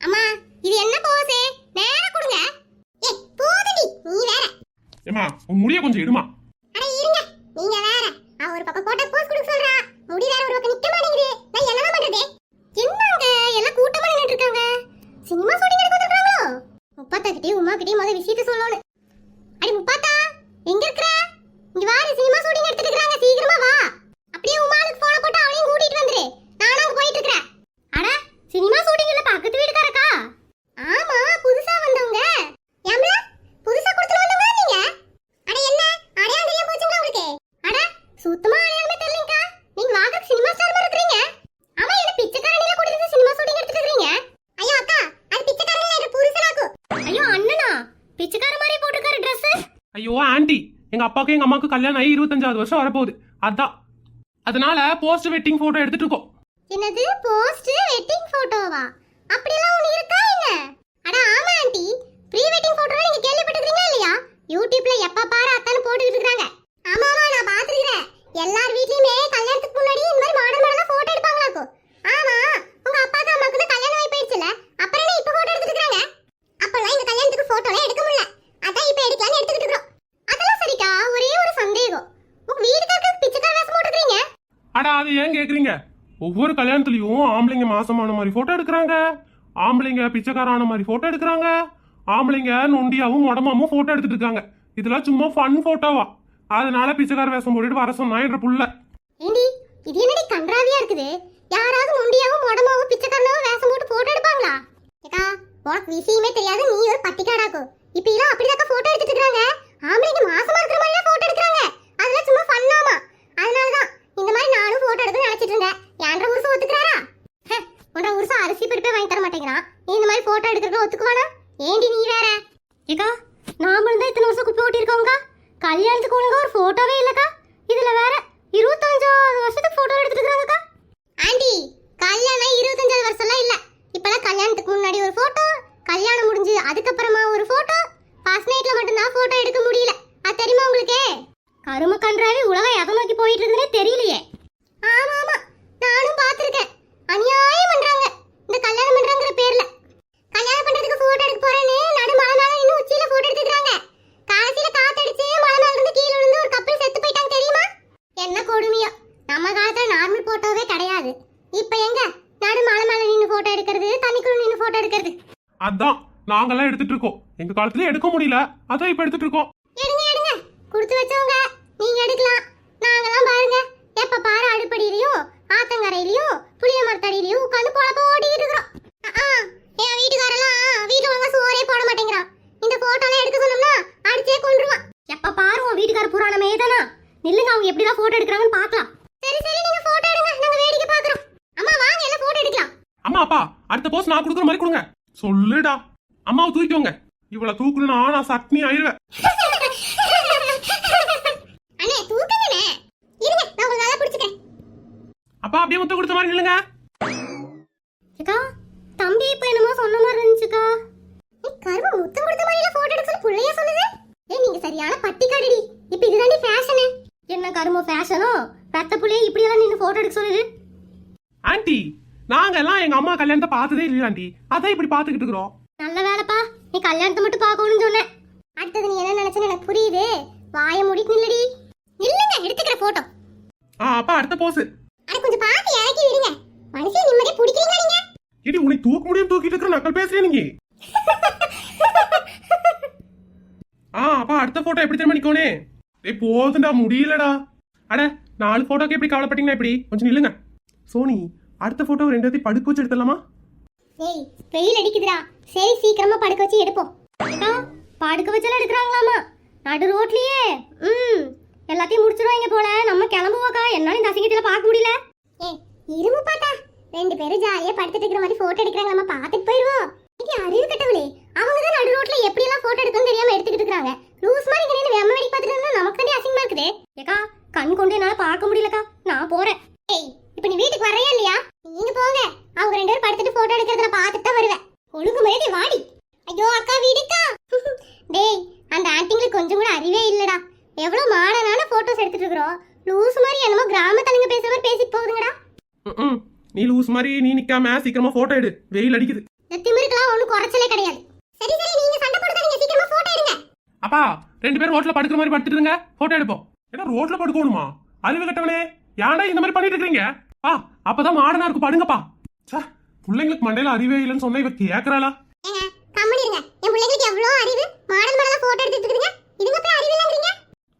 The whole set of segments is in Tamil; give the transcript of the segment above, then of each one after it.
அம்மா இது என்ன போசே நேரா கொடுங்க. ஏ போதுடி நீ வேற. ஏமா உன் முடிய கொஞ்சம் எடுமா அட இருங்க நீங்க வேற. அவ ஒரு பக்கம் போட்டோ போஸ் கொடுக்க சொல்றா முடி வேற ஒரு பக்கம் நிக்க மாட்டேங்குது நான் என்னதான் பண்றது என்னங்க எல்லாம் கூட்டமா நின்னுட்டு இருக்காங்க சினிமா ஷூட்டிங் எடுக்க வந்திருக்காங்களோ முப்பாத்தா கிட்டயும் உமா கிட்டயும் முத விஷயத்த சொல்லணும் அடி முப்பாத்தா எங்க இருக்கற இங்க வாரு சினிமா ஷூட்டிங் எடுத்துட்டு இருக்காங்க சீக்கிரமா வா அப்படியே உமாளுக்கு போன போட்டு அவளையும் கூட்டிட்டு வந்துரு நானும் அங்க போயிட்டு இருக்கறேன் அட சினிமா ஷூட்டிங் இல்ல பக்கத்து வீட்டுக்காரக்கா ஆமா புதுசா வந்தவங்க ஏம்ல புதுசா கொடுத்து வந்தவங்க நீங்க அட என்ன அடையாளம் தெரியாம போச்சுங்களா உங்களுக்கு அட சுத்தமா அடையாளமே தெரியலங்கக்கா நீங்க வாகக் சினிமா ஸ்டார் மாதிரி இருக்கீங்க ஆமா என்ன பிச்சைக்காரனில கூட இருந்து சினிமா ஷூட்டிங் எடுத்துட்டு இருக்கீங்க ஐயோ அக்கா அது பிச்சைக்காரனில இது புருஷனாக்கு ஐயோ அண்ணனா பிச்சைக்கார மாதிரி போட்டுருக்காரு Dress ஐயோ ஆண்டி. எங்க அப்பாவுக்கு எங்க அம்மாவுக்கு கல்யாணம் ஆகி இருபத்தஞ்சாவது வருஷம் வரப்போகுது. அதான். அதனால போஸ்ட் வெட்டிங் போட்டோ எடுத்துட்டு இருக்கோம். என்னது? போஸ்ட் வெட்டிங் போட்டோவா அப்படிலாம் ஒண்ணு இருக்கா என்ன? அட ஆமா ஆண்டி. ப்ரீ வெட்டிங் போட்டோ நீங்க கேள்விப்பட்டிருக்கீங்களா இல்லையா? யூடியூப்ல எப்ப பாரு அத்தானு போட்டுட்டு இருக்காங்க ஆமா ஆமா நான் பாத்துக்கிறேன் எல்லார் வீட்லயுமே கல்யாணத்துக்கு முன்னாடி இந்த மாதிரி மாடல் மாடலா போட்டோ எடுப்பாங்களாக்கோ ஆமா உங்க அப்பாக்கு அம்மாக்கு தான் கல்யாணம் ஆகி போயிடுச்சுல அப்புறம் என்ன இப்ப போட்டோ எடுத்துட்டு இருக்காங்க அப்பெல்லாம் இந்த கல்யாணத்துக்கு போட்டோலாம் எடுக்க முடியல அதான் இப்ப எடுக்கலாம்னு எடுத்துக்கிட்டு இருக்கோம் அதெல்லாம் சரிக்கா ஒரே ஒரு சந்தேகம் உங்க வீட்டுக்காரருக்கு பிச்சைக்கார வேஷம் போட்டுக்கிறீங்க கேக்குறீங்க? ஒவ்வொரு கல்யாணத்துலயும் ஆம்பளைங்க மாசமான மாதிரி போட்டோ எடுக்கிறாங்க. ஆம்பளைங்க பிச்சைக்காரான மாதிரி போட்டோ எடுக்கிறாங்க. ஆம்பளைங்க நொண்டியாவும் உடம்பாவும் போட்டோ எடுத்துட்டு இருக்காங்க. இதெல்லாம் சும்மா ஃபன் போட்டோவா அதனால பிச்சைக்கார வேஷம் போட்டுட்டு வர சொன்னா என்ற புள்ள. ஏண்டி இது என்னடி கன்றாவியா இருக்குது? யாராவது நொண்டியாவும் உடம்பாவும் பிச்சைக்காரனாவும் வேஷம் போட்டு போட்டோ எடுப்பாங்களா? ஏக்கா உனக்கு விஷயமே தெரியாது நீ ஒரு பட்டிக்காடாக்கோ. இப்ப எல்லாம் அப்படிதாக்கா போட்டோ எடுத்துட்டு இருக்காங்க ஆம்பளைங்க மாசமா இருக்கிற மாதிரி போட்டோ எடுக்கிறாங்க அதெல்லாம் சும்மா ஃபன்னாமா அதனாலதான் இந்த மாதிரி நானும் போட்டோ எடுக்கணும்னு நினைச்சிட்டு இருந்தேன் ஏன்ற உருசம் ஒத்துக்கிறாரா ஹே, உன்ட உருசம் அரிசி பருப்பே வாங்கி தர மாட்டேங்கிறான் நீ இந்த மாதிரி போட்டோ எடுக்கிறத ஒத்துக்குவானா ஏண்டி நீ வேற ஏக்கா நாமளும் தான் இத்தனை வருஷம் குப்பை ஓட்டியிருக்கோங்க கல்யாணத்துக்கு ஒழுங்கா ஒரு போட்டோவே இல்லக்கா? இதுல வேற இருபத்தஞ்சாவது வருஷத்துக்கு போட்டோ எடுத்துட்டு இருக்காங்கக்கா ஆண்டி கல்யாணம் இருபத்தஞ்சாவது வருஷம்லாம் இல்ல. இப்பெல்லாம் கல்யாணத்துக்கு முன்னாடி ஒரு போட்டோ கல்யாணம் முடிஞ்சு அதுக்கப்புறமா ஒரு போட்டோ ஃபர்ஸ்ட் நைட்ல மட்டும்தான் போட்டோ எடுக்க முடியல. அது தெரியுமா உங்களுக்கு? கரும கன்றாவே உலகம் எதை நோக்கி போயிட்டு இருக்குன்னே தெரியலையே. ஆமா ஆமா நானும் பார்த்திருக்கேன் அநியாயம் பண்றாங்க இந்த கல்யாணம் பண்றாங்கிற பேர்ல கல்யாணம் பண்றதுக்கு போட்டோ எடுக்க போறேன்னு நடு மலை மேல இன்னும் உச்சியில போட்டோ எடுத்துக்கிறாங்க கடைசியில காத்தடிச்சு மலை மேல இருந்து கீழே விழுந்து ஒரு கப்பல் செத்து போயிட்டாங்க தெரியுமா என்ன கொடுமையோ? நம்ம காலத்துல நார்மல் போட்டோவே கிடையாது. இப்ப எங்க? நடு மலை மேல நின்னு போட்டோ எடுக்கிறது தண்ணிக்குள்ள நின்னு போட்டோ எடுக்கிறது. அதான் நாங்கெல்லாம் எடுத்துட்டு இருக்கோம். எங்க காலத்துல எடுக்க முடியல. அதான் இப்ப எடுத்துட்டு இருக்கோம். எடுங்க எடுங்க. கொடுத்து வச்சவங்க நீங்க எடுக்கலாம். நாங்கெல்லாம் பாருங்க. எப்ப பாரு அடுப்படியிலயும் ஆத்தங்கரையிலயும் புளிய மரத்தடியிலயும் உட்காந்து பொழப்ப ஓடிட்டு இருக்கிறோம். என் வீட்டுக்காரெல்லாம் வீட்டுல ஒழுங்கா சோறே போட மாட்டேங்கிறான். இந்த போட்டோலாம் எடுக்க சொன்னோம்னா அடிச்சே கொன்றுவான். எப்ப பாரு உன் வீட்டுக்கார புராணமே தானா நில்லுங்க அவங்க எப்படிதான் போட்டோ எடுக்கிறாங்கன்னு பார்க்கலாம். சரி சரி நீங்க போட்டோ எடுங்க. நாங்க வேடிக்கை பார்க்கறோம். அம்மா வாங்க எல்லாம் போட்டோ எடுக்கலாம். அம்மா அப்பா அடுத்த போஸ்ட் நான் கொடுக்குற மாதிரி கொடுங்க. சொல்லுடா. அம்மாவை தூக்கிக்கோங்க. இவ்வளவு தூக்கணும்னா நான் சட்னி ஆயிடுவேன். அண்ணே தூக்குங்கண்ணே. இருங்க நான் உங்களுக்கு நல்லா பிடிச்சிக்கிறேன். அப்பா அப்படியே முத்த கொடுத்த மாதிரி நில்லுங்க. அக்கா தம்பி இப்ப என்னமோ சொன்ன மாதிரி இருந்துச்சுக்கா. நீ கரும முத்தம் கொடுத்த மாதிரில போட்டோ எடுக்க சொல்லி புள்ளைய சொல்லுது? ஏய் நீங்க சரியான பட்டிக்காடடி. இப்ப என்ன கரும ஃபேஷனோ பெத்த புள்ளைய இப்படி எல்லாம் நின்னு போட்டோ எடுக்க சொல்லுது? ஆண்டி நாங்க எல்லாம் எங்க அம்மா கல்யாணத்தை பார்த்ததே இல்லையா ஆண்டி. அதான் இப்படி பாத்துக்கிட்டு இருக்கிறோம். நல்ல வேலைப்பா. நீ கல்யாணத்தை மட்டும் பார்க்கணும்னு சொன்னேன் அடுத்தது நீ என்ன நினைச்சேன்னு எனக்கு புரியுது. வாய மூடிட்டு நில்லடி. நில்லுங்க எடுத்துக்கிற போட்டோ ஆ அப்பா அடுத்த போஸ் அட கொஞ்சம் பார்த்து இறக்கி விடுங்க. மனுஷன் நிம்மதியா பிடிக்கிறீங்களா நீங்க? இடி உன்னை தூக்க முடியும் தூக்கிட்டு இருக்கிற நக்கல் பேசுறீங்க நீங்க? ஆ அப்பா அடுத்த போட்டோ எப்படி தெரியுமா நிக்கோனே? ஏய் போதுண்டா முடியலடா. அட நாலு போட்டோக்கு எப்படி கவலைப்பட்டீங்கன்னா எப்படி கொஞ்சம் நில்லுங்க. சோனி அடுத்த போட்டோ ரெண்டாவது படுக்க வச்சு எடுத்துடலாமா? ஏய் வெயில் அடிக்குதுடா. சரி சீக்கிரமா படுக்க வச்சு எடுப்போம் படுக்க வச்செல்லாம் எடுக்கிறாங்களாமா? நடு ரோட்லயே. ம் எல்லாத்தையும் முடிச்சிருவாங்க போல. நம்ம கிளம்புவோக்கா. என்னால இந்த அசிங்கத்துல பார்க்க முடியல. ஏய் இருமு பாத்தா ரெண்டு பேரும் ஜாலியா படுத்துட்டு இருக்கிற மாதிரி போட்டோ எடுக்கிறாங்க நம்ம பார்த்துட்டு போயிருவோம். இது அறிவு கட்டவளே. அவங்க தான் நடு ரோட்ல எப்படி எல்லாம் போட்டோ எடுக்கணும்னு தெரியாம எடுத்துக்கிட்டு இருக்காங்க லூஸ் மாதிரி இங்க நின்னு வெம்ம வெடி பார்த்துட்டு இருந்தா நமக்கு தானே அசிங்கமா இருக்குது ஏக்கா கண் கொண்டு என்னால பார்க்க முடியலக்கா நான் போறேன் ஏய் இப்போ நீ வீட்டுக்கு வரையா இல்லையா நீங்க போங்க அவங்க ரெண்டு பேரும் படுத்துட்டு போட்டோ எடுக்கிறத பார்த்துட்டு தான் வருவேன் மரியாதை வாடி. ஐயோ அக்கா விடுக்கா. டேய் அந்த ஆன்ட்டிங்களுக்கு கொஞ்சம் கூட அறிவே இல்லடா. எவ்வளவு மாடனான போட்டோஸ் எடுத்துட்டு இருக்கிறோம் லூஸ் மாதிரி என்னமோ கிராமத்தலைங்க பேசுற மாதிரி பேசிட்டு போகுதுங்கடா. நீ லூஸ் மாதிரி நீ நிக்காம சீக்கிரமா போட்டோ எடு. வெயில் அடிக்குது. இந்த திமிருக்கு குறைச்சலே கிடையாது. சரி சரி நீங்க சண்டை போடுறீங்க சீக்கிரமா போட்டோ எடுங்க. அப்பா ரெண்டு பேரும் ரோட்ல படுக்கிற மாதிரி படுத்துட்டு இருங்க. போட்டோ எடுப்போம். ஏன்னா ரோட்ல படுக்கணுமா? அறிவு கட்டவனே. ஏன்டா இந்த மாதிரி பண்ணிட்டு இருக்கீங்க பா அப்பதான் மாடனா இருக்கு. படுங்கப்பா. ச்சே. பிள்ளைங்களுக்கு மண்டையில அறிவே இல்லைன்னு சொன்னா இவ கேக்குறாளா?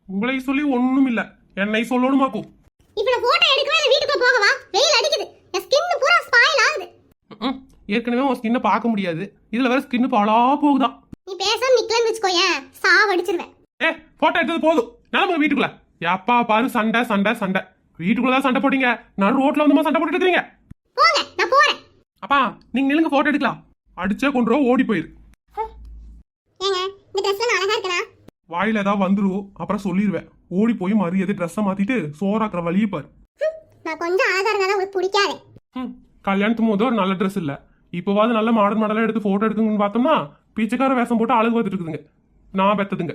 உங்களை சொல்லி ஒண்ணும் இல்ல. என்னை சொல்லணுமாக்கும் இப்போ நான் போட்டோ எடுக்கவே இல்லை வீட்டுக்குள்ள போகவா? வெயில் அடிக்குது. என் ஸ்கின் பூரா ஸ்பாயில் ஆகுது. ஏற்கனவே உன் ஸ்கின்னை பார்க்க முடியாது. இதுல வேற ஸ்கின் பாலா போகுதான். நீ பேசாம நிக்கலன்னு வச்சுக்கோயேன். சாவடிச்சிருவேன் ஏ போட்டோ எடுத்தது போதும். நிலம வீட்டுக்குள்ள. எப்பா பாரு சண்டை சண்டை சண்டை. வீட்டுக்குள்ள தான் சண்டை போட்டீங்க. நான் ரோட்ல வந்து சண்டை போட்டுட்டு இருக்கீங்க போங்க நான் போறேன். அப்பா நீங்க நில்லுங்க போட்டோ எடுக்கலாம். அடிச்சே கொண்டு ஓடி போயிரு. வாயில ஏதாவது வந்துரும் அப்புறம் சொல்லிடுவேன் ஓடி போய் மரியாதை ட்ரெஸ்ஸை மாத்திட்டு சோறாக்குற வழியை பாரு. கல்யாணத்தும் போது ஒரு நல்ல ட்ரெஸ் இல்ல. இப்போவாது நல்ல மாடல் மாடலா எடுத்து போட்டோ எடுக்குங்கன்னு பார்த்தோம்னா பிச்சைக்கார வேஷம் போட்டு அழகு பார்த்துட்டு இருக்குதுங்க. நான் பெத்ததுங்க.